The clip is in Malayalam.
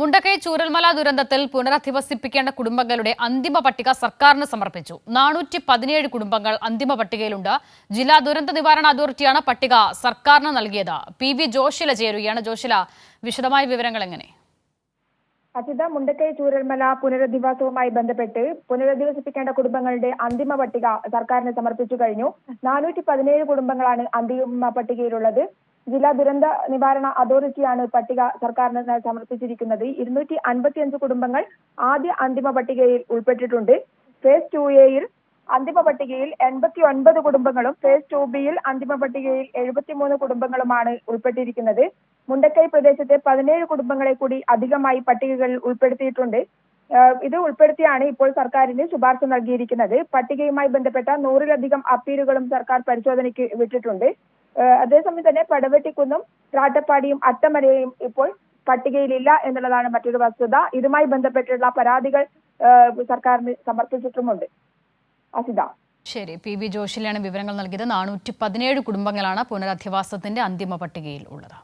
മുണ്ടക്കൈ ചൂരൽമല ദുരന്തത്തിൽ പുനരധിവസിപ്പിക്കേണ്ട കുടുംബങ്ങളുടെ അന്തിമ പട്ടിക സർക്കാരിന് സമർപ്പിച്ചു. നാനൂറ്റി പതിനേഴ് കുടുംബങ്ങൾ അന്തിമ പട്ടികയിലുണ്ട്. ജില്ലാ ദുരന്ത നിവാരണ അതോറിറ്റിയാണ് പട്ടിക സർക്കാരിന് നൽകിയത്. പി വി ജോഷില ചേരുകയാണ്. ജോഷില വിശദമായ വിവരങ്ങൾ എങ്ങനെ? അച്ഛത മുണ്ടക്കൈ ചൂരൽമല പുനരധിവാസവുമായി ബന്ധപ്പെട്ട് പുനരധിവസിപ്പിക്കേണ്ട കുടുംബങ്ങളുടെ അന്തിമ പട്ടിക സർക്കാരിന് സമർപ്പിച്ചു കഴിഞ്ഞു. നാനൂറ്റി പതിനേഴ് കുടുംബങ്ങളാണ് അന്തിമ പട്ടികയിലുള്ളത്. ജില്ലാ ദുരന്ത നിവാരണ അതോറിറ്റിയാണ് പട്ടിക സർക്കാരിന് സമർപ്പിച്ചിരിക്കുന്നത്. ഇരുന്നൂറ്റി അൻപത്തിയഞ്ച് കുടുംബങ്ങൾ ആദ്യ അന്തിമ പട്ടികയിൽ ഉൾപ്പെട്ടിട്ടുണ്ട്. ഫേസ് ടു എയിൽ അന്തിമ പട്ടികയിൽ എൺപത്തി ഒൻപത് കുടുംബങ്ങളും ഫേസ് ടു ബിയിൽ അന്തിമ പട്ടികയിൽ എഴുപത്തിമൂന്ന് കുടുംബങ്ങളുമാണ് ഉൾപ്പെട്ടിരിക്കുന്നത്. മുണ്ടക്കൈ പ്രദേശത്തെ പതിനേഴ് കുടുംബങ്ങളെ കൂടി അധികമായി പട്ടികകളിൽ ഉൾപ്പെടുത്തിയിട്ടുണ്ട്. ഇത് ഉൾപ്പെടുത്തിയാണ് ഇപ്പോൾ സർക്കാരിന് ശുപാർശ നൽകിയിരിക്കുന്നത്. പട്ടികയുമായി ബന്ധപ്പെട്ട നൂറിലധികം അപ്പീലുകളും സർക്കാർ പരിശോധനയ്ക്ക് വിട്ടിട്ടുണ്ട്. അതേസമയം തന്നെ പടവെട്ടിക്കുന്നും റാട്ടപ്പാടിയും അട്ടമലയും ഇപ്പോൾ പട്ടികയിലില്ല എന്നുള്ളതാണ് മറ്റൊരു വസ്തുത. ഇതുമായി ബന്ധപ്പെട്ടുള്ള പരാതികൾ സർക്കാരിന് സമർപ്പിച്ചിട്ടുമുണ്ട്. അസിത. ശരി. പി വി ജോഷിലാണ് വിവരങ്ങൾ നൽകിയത്. നാനൂറ്റി പതിനേഴ് കുടുംബങ്ങളാണ് പുനരധിവാസത്തിന്റെ അന്തിമ പട്ടികയിൽ ഉള്ളത്.